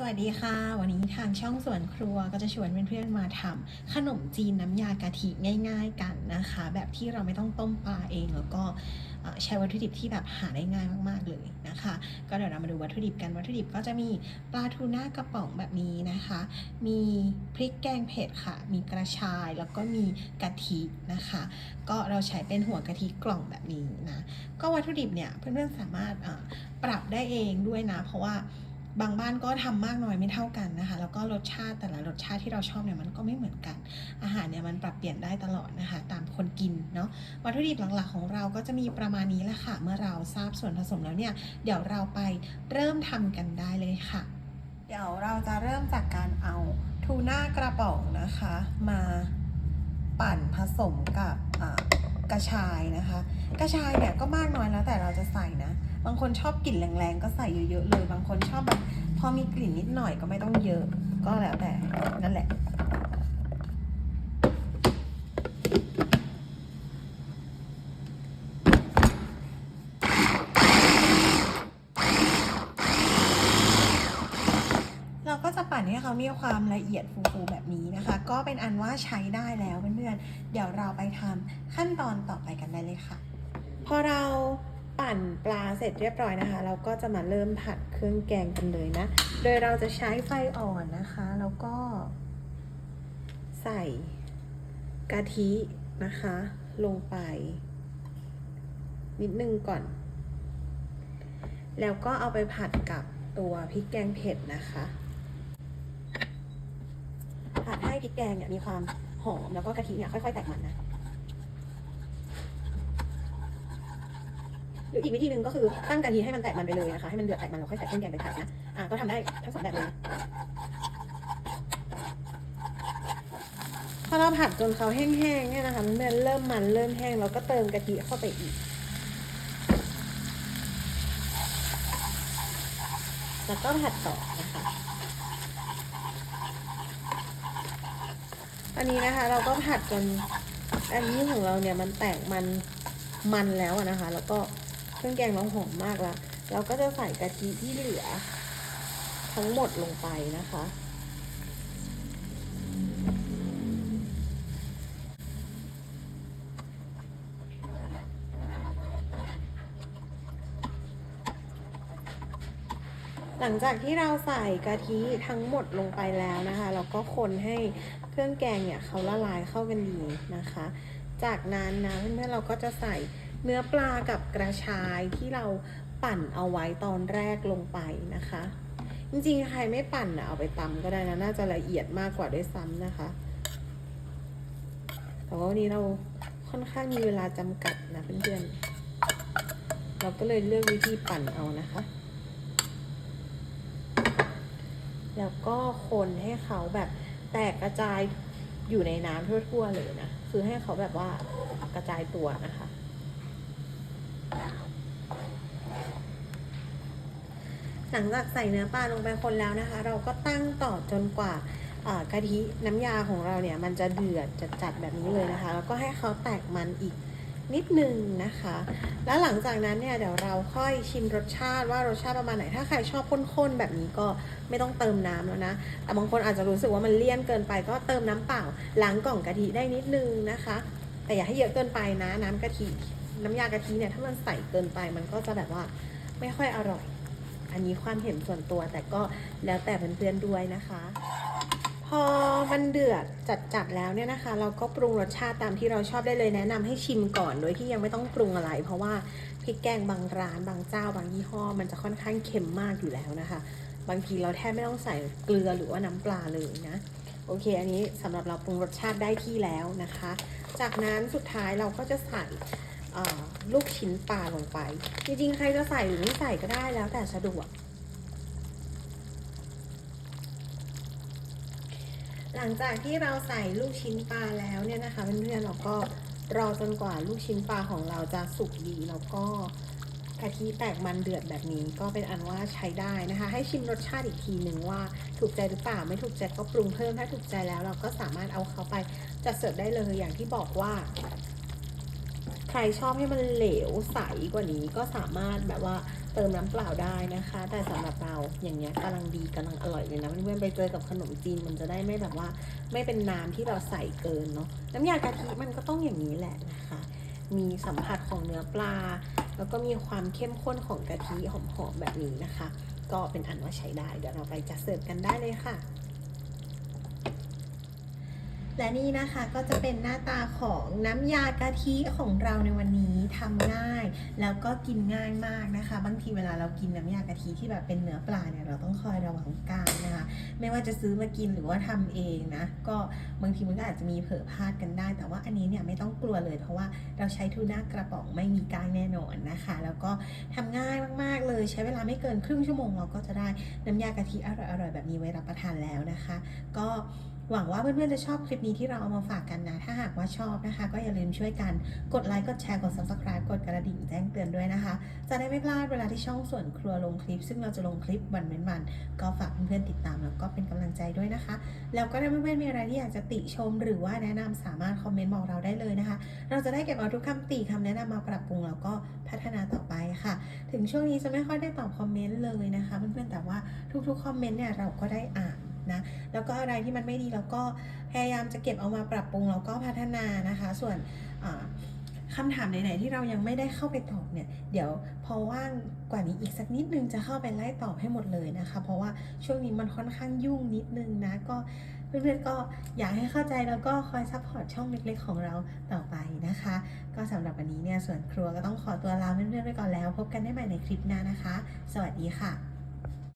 สวัสดีค่ะ วันนี้ทางช่องสวนครัวก็จะชวนเพื่อนๆมาทำขนมจีนน้ำยากะทิง่าย ๆ กันนะคะ แบบที่เราไม่ต้องต้มปลาเองแล้วก็ใช้วัตถุดิบที่แบบหาได้ง่ายมากๆเลยนะคะ ก็เดี๋ยวเรามาดูวัตถุดิบกันวัตถุดิบก็จะมีปลาทูน่ากระป๋องแบบนี้นะคะ มีพริกแกงเผ็ดค่ะ มีกระชายแล้วก็มีกะทินะคะ ก็เราใช้เป็นหัวกะทิกล่องแบบนี้นะก็วัตถุดิบเนี่ยเพื่อนๆสามารถปรับได้เองด้วยนะ เพราะว่า บางบ้านก็ทำมากน้อยไม่เท่ากันนะคะ แล้วก็รสชาติแต่ละรสชาติที่เราชอบเนี่ยมันก็ไม่เหมือนกัน อาหารเนี่ยมันปรับเปลี่ยนได้ตลอดนะคะ ตามคนกินเนาะวัตถุดิบหลักๆของเราก็จะมีประมาณนี้แหละค่ะ เมื่อเราทราบส่วนผสมแล้วเนี่ย เดี๋ยวเราไปเริ่มทำกันได้เลยค่ะ เดี๋ยวเราจะเริ่มจากการเอาทูน่ากระป๋องนะคะ มาปั่นผสมกับ กระชายนะคะ กระชายเนี่ยก็มากน้อยแล้วแต่เราจะใส่นะ บางคนชอบกลิ่นแรงๆ ก็ใส่เยอะๆเลย บางคนชอบแบบพอมีกลิ่นนิดหน่อยก็ไม่ต้องเยอะ ก็แล้วแต่นั่นแหละ เรา ก็จะปั่นให้เขามีความละเอียดฟูๆแบบนี้นะคะ ก็เป็นอันว่าใช้ได้แล้วเพื่อนๆ เดี๋ยวเราไปทำขั้นตอนต่อไปกันได้เลยค่ะ พอเราปั่นปลาเสร็จเรียบร้อยนะคะ เราก็จะมาเริ่มผัดเครื่องแกงกันเลยนะ โดยเราจะใช้ไฟอ่อนนะคะ แล้วก็ ใส่กะทินะคะ ลงไป นิดนึงก่อน แล้วก็เอาไปผัดกับตัวพริกแกงเผ็ดนะคะ พริกแกงเนี่ยมีความหอมแล้วก็กะทิเนี่ยค่อยๆแตกมันนะหรืออีกวิธีหนึ่งก็คือตั้งกะทิให้มันแตกมันไปเลยนะคะให้มันเดือดแตกมันแล้วค่อยใส่เครื่องแกงไปผัดนะอะก็ทำได้ทั้งสองแบบเลยพอเราผัดจนเขาแห้งๆเนี่ยนะคะมันเริ่มมันเริ่มแห้งเราก็เติมกะทิเข้าไปอีก แล้วก็ผัดต่อนะคะ อันนี้นะคะ เราก็ผัดจนอันนี้ของเราเนี่ยมันแตกมันมันแล้วนะคะ แล้วก็เครื่องแกงเราหอมมากแล้วเราก็จะใส่กะทิที่เหลือ ทั้งหมดลงไปนะคะ หลังจากที่เราใส่กะทิทั้งหมดลงไปแล้วนะคะ เราก็คนให้เครื่องแกงเนี่ยเขาละลายเข้ากันดีนะคะ จากนั้นนะเพื่อนๆเราก็จะใส่เนื้อปลากับกระชายที่เราปั่นเอาไว้ตอนแรกลงไปนะคะ จริงๆใครไม่ปั่นนะเอาไปตำก็ได้นะ น่าจะละเอียดมากกว่าด้วยซ้ำนะคะ แต่ว่าวันนี้เราค่อนข้างมีเวลาจำกัดนะเพื่อนๆเราก็เลยเลือกวิธีปั่นเอานะคะ แล้วก็คนให้เขาแบบแตกกระจายอยู่ในน้ำทั่วๆเลยนะ คือให้เขาแบบว่ากระจายตัวนะคะ หลังจากใส่เนื้อปลาลงไปคนแล้วนะคะ เราก็ตั้งต่อจนกว่ากะทิน้ำยาของเราเนี่ย มันจะเดือดจัดจัดๆแบบนี้เลยนะคะ แล้วก็ให้เขาแตกมันอีก นิดนึงนะคะ แล้วหลังจากนั้นเนี่ยเดี๋ยวเราค่อยชิมรสชาติว่ารสชาติประมาณไหน ถ้าใครชอบข้นๆแบบนี้ก็ไม่ต้องเติมน้ำแล้วนะ แต่บางคนอาจจะรู้สึกว่ามันเลี่ยนเกินไปก็เติมน้ำเปล่าล้างกล่องกะทิได้นิดนึงนะคะ แต่อย่าให้เยอะเกินไปนะ น้ำกะทิน้ำยากะทิเนี่ยถ้ามันใส่เกินไปมันก็จะแบบว่าไม่ค่อยอร่อย อันนี้ความเห็นส่วนตัวแต่ก็แล้วแต่เพื่อนๆด้วยนะคะ พอมันเดือดจัดๆแล้วเนี่ยนะคะ เราก็ปรุงรสชาติตามที่เราชอบได้เลยแนะนำให้ชิมก่อนโดยที่ยังไม่ต้องปรุงอะไร เพราะว่าพริกแกงบางร้านบางเจ้าบางยี่ห้อ มันจะค่อนข้างเค็มมากอยู่แล้วนะคะ บางทีเราแทบไม่ต้องใส่เกลือหรือว่าน้ำปลาเลยนะโอเค อันนี้สำหรับเราปรุงรสชาติได้ที่แล้วนะคะ จากนั้นสุดท้ายเราก็จะใส่ลูกชิ้นปลาลงไป จริงๆใครจะใส่หรือไม่ใส่ก็ได้แล้วแต่สะดวก หลังจากที่เราใส่ลูกชิ้นปลาแล้วเนี่ยนะคะเพื่อนๆเราก็รอจนกว่าลูกชิ้นปลาของเราจะสุกดีแล้วก็กะทิแตกมันเดือดแบบนี้ก็เป็นอันว่าใช้ได้นะคะ ให้ชิมรสชาติอีกทีหนึ่งว่าถูกใจหรือเปล่าไม่ถูกใจก็ปรุงเพิ่มถ้าถูกใจแล้วเราก็สามารถเอาเขาไปจัดเสิร์ฟได้เลยอย่างที่บอกว่า ใครชอบให้มันเหลวใสกว่านี้ก็สามารถแบบว่า เติมน้ำเปล่าได้นะคะ แต่สำหรับเราอย่างเงี้ยกำลังดีกำลังอร่อยเลยนะเพื่อนๆไปเจอกับขนมจีนมันจะได้ไม่แบบว่า ไม่เป็นน้ำที่เราใส่เกินเนาะน้ำยากะทิมันก็ต้องอย่างนี้แหละนะคะ มีสัมผัสของเนื้อปลา แล้วก็มีความเข้มข้นของกะทิหอมๆแบบนี้นะคะ ก็เป็นอันว่าใช้ได้เดี๋ยวเราไปจัดเสิร์ฟกันได้เลยค่ะ และนี่นะคะก็จะเป็นหน้าตาของน้ำยากะทิของเราในวันนี้ทำง่าย แล้วก็กินง่ายมากนะคะ บางทีเวลาเรากินน้ำยากะทิที่แบบเป็นเนื้อปลาเนี่ยเราต้องคอยระวังก้างนะคะ ไม่ว่าจะซื้อมากินหรือว่าทำเองนะ ก็บางทีมันก็อาจจะมีเผลอพลาดกันได้ แต่ว่าอันนี้เนี่ยไม่ต้องกลัวเลยเพราะว่าเราใช้ทูน่ากระป๋องไม่มีก้างแน่นอนนะคะ แล้วก็ทำง่ายมากๆเลย ใช้เวลาไม่เกินครึ่งชั่วโมงเราก็จะได้น้ำยากะทิอร่อยๆแบบนี้ไว้รับประทานแล้วนะคะ ก็ หวังว่าเพื่อนๆจะชอบคลิปนี้ที่เราเอามาฝากกันนะ ถ้าหากว่าชอบนะคะ ก็อย่าลืมช่วยกันกดไลค์ กดแชร์ กด subscribe กดกระดิ่งแจ้งเตือนด้วยนะคะ จะได้ไม่พลาดเวลาที่ช่องส่วนครัวลงคลิป ซึ่งเราจะลงคลิปวันเว้นวัน ก็ฝากเพื่อนๆติดตามแล้วก็เป็นกำลังใจด้วยนะคะ แล้วก็ถ้าเพื่อนๆมีอะไรที่อยากจะติชม หรือว่าแนะนำสามารถคอมเมนต์บอกเราได้เลยนะคะ เราจะได้เก็บเอาทุกคำติคำแนะนำมาปรับปรุงแล้วก็พัฒนาต่อไปค่ะ ถึงช่วงนี้จะไม่ค่อยได้ตอบคอมเมนต์เลยนะคะ เพื่อนๆแต่ว่าทุกๆคอมเมนต์เนี่ยเราก็ได้อ่าน นะแล้วก็อะไรที่มันไม่ดีเราก็พยายามจะเก็บเอามาปรับปรุงแล้วก็พัฒนานะคะ ส่วนคำถามไหนๆที่เรายังไม่ได้เข้าไปตอบเนี่ย เดี๋ยวพอว่างกว่านี้อีกสักนิดนึงจะเข้าไปไล่ตอบให้หมดเลยนะคะ เพราะว่าช่วงนี้มันค่อนข้างยุ่งนิดนึงนะก็เพื่อนๆก็อยากให้เข้าใจแล้วก็คอยซัพพอร์ตช่องเล็กๆของเราต่อไปนะคะ ก็สำหรับวันนี้เนี่ยส่วนครัวก็ต้องขอตัวลาเพื่อนๆไปก่อนแล้ว พบกันได้ใหม่ในคลิปหน้านะคะ สวัสดีค่ะ